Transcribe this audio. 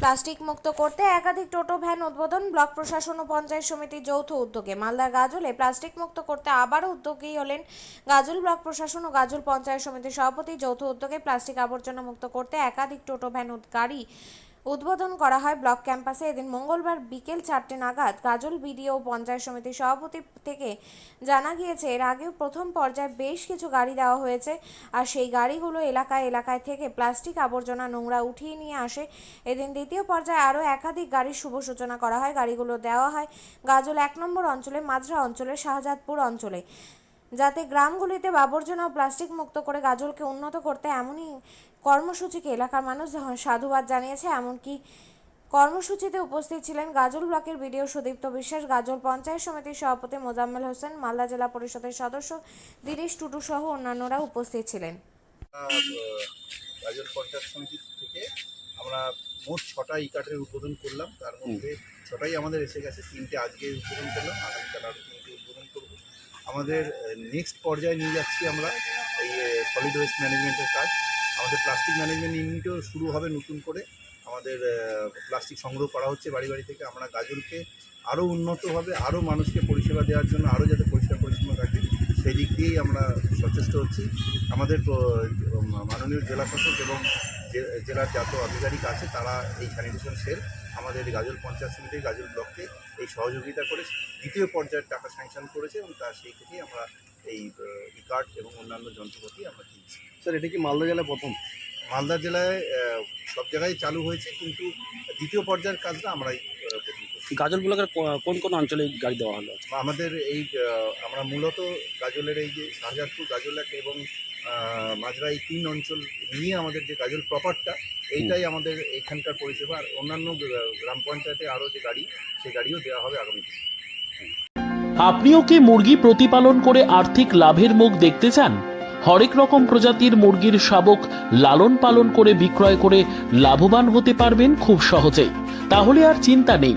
Plastic মুক্ত করতে একাধিক টোটো, ভ্যান উদ্বোধন, ব্লক প্রশাসন ও পঞ্চায়েত সমিতির যৌথ উদ্যোগে। মালদার গাজলে প্লাস্টিক মুক্ত করতে আবারও উদ্যোগী হলেন গাজল ব্লক প্রশাসন ও গাজল পঞ্চায়েত সমিতির সভাপতি। যৌথ উদ্যোগে প্লাস্টিক আবর্জনা মুক্ত করতে একাধিক টোটো, ভ্যান গাড়ি উদ্বোধন করা হয় ব্লক ক্যাম্পাসে। এদিন মঙ্গলবার বিকেল চারটে নাগাদ গাজল বিডিও পঞ্চায়েত সমিতির সভাপতি থেকে জানা গিয়েছে, এর আগেও প্রথম পর্যায়ে বেশ কিছু গাড়ি দেওয়া হয়েছে আর সেই গাড়িগুলো এলাকায় এলাকায় থেকে প্লাস্টিক আবর্জনা নোংরা উঠিয়ে নিয়ে আসে। এদিন দ্বিতীয় পর্যায়ে আরও একাধিক গাড়ির শুভ সূচনা করা হয়। গাড়িগুলো দেওয়া হয় গাজল এক নম্বর অঞ্চলে মাঝরা অঞ্চলে শাহজাদপুর অঞ্চলে। যাতে গ্রামগুলিতে আবর্জনা ও প্লাস্টিক মুক্ত করে গাজলকে উন্নত করতে এমনই কর্মসূচিকে এলাকার মানুষ সাধুবাদ জানিয়েছে। এমনকি কর্মসূচিতে উপস্থিত ছিলেন গাজল ব্লকের বিডিও সুদীপ্ত বিশ্বাস গাজল পঞ্চায়েত সমিতির সভাপতি মোজাম্মেল হোসেন মালদা জেলা পরিষদের সদস্য দিনেশ টুডু সহ অন্যান্যরা উপস্থিত ছিলেন। গাজল পঞ্চায়েত সমিতি থেকে আমরা মোট ছটা ই কার্ডের উদ্বোধন করলাম। তার মধ্যে ছটাই আমাদের এসে গেছে। তিনটে আজকে উদ্বোধন করলাম। আগামীকাল আরও আমাদের নেক্সট পর্যায়ে নিয়ে যাচ্ছি আমরা এই সলিড ওয়েস্ট ম্যানেজমেন্টের কাজ। আমাদের প্লাস্টিক ম্যানেজমেন্ট ইউনিটও শুরু হবে নতুন করে। আমাদের প্লাস্টিক সংগ্রহ করা হচ্ছে বাড়ি বাড়ি থেকে। আমরা গাজলকে আরও উন্নতভাবে আরও মানুষকে পরিষেবা দেওয়ার জন্য আরও যাতে পরিষ্কার পরিচ্ছন্ন থাকে, সেই দিক দিয়েই আমরা সচেষ্ট হচ্ছি। আমাদের মাননীয় জেলা শাসক এবং জেলার যত আধিকারিক আছে, তারা এই স্যানিটেশন সেল আমাদের গাজল পঞ্চায়েত সমিতি গাজল ব্লককে সহযোগিতা করে দ্বিতীয় পর্যায়ের টাকা স্যাংশন করেছে এবং তার সেই থেকেই আমরা এই ই কার্ড এবং অন্যান্য যন্ত্রপাতি আমরা কিনছি। স্যার এটা কি মালদা জেলায় প্রথম? মালদা জেলায় সব জায়গায় চালু হয়েছে কিন্তু দ্বিতীয় পর্যায়ের কাজটা আমরাই গাজল ব্লকের কোন কোন অঞ্চলে এই গাড়ি দেওয়া হলো? আমাদের এই আমরা মূলত গাজলের এই যে শাহজাদপুর গাজলাক এবং মাজরা এই তিন অঞ্চল নিয়ে আমাদের যে গাজল প্রপারটা এইটাই আমাদের এখানকার পরিষেবা। আর অন্যান্য গ্রাম পঞ্চায়েতে আরও যে গাড়ি সেই গাড়িও দেওয়া হবে আগামী আপনিও কি মুরগি প্রতিপালন করে আর্থিক লাভের মুখ দেখতে চান? হরেক রকম প্রজাতির মুরগির শাবক লালন পালন করে বিক্রয় করে লাভবান হতে পারবেন খুব সহজেই। তাহলে আর চিন্তা নেই।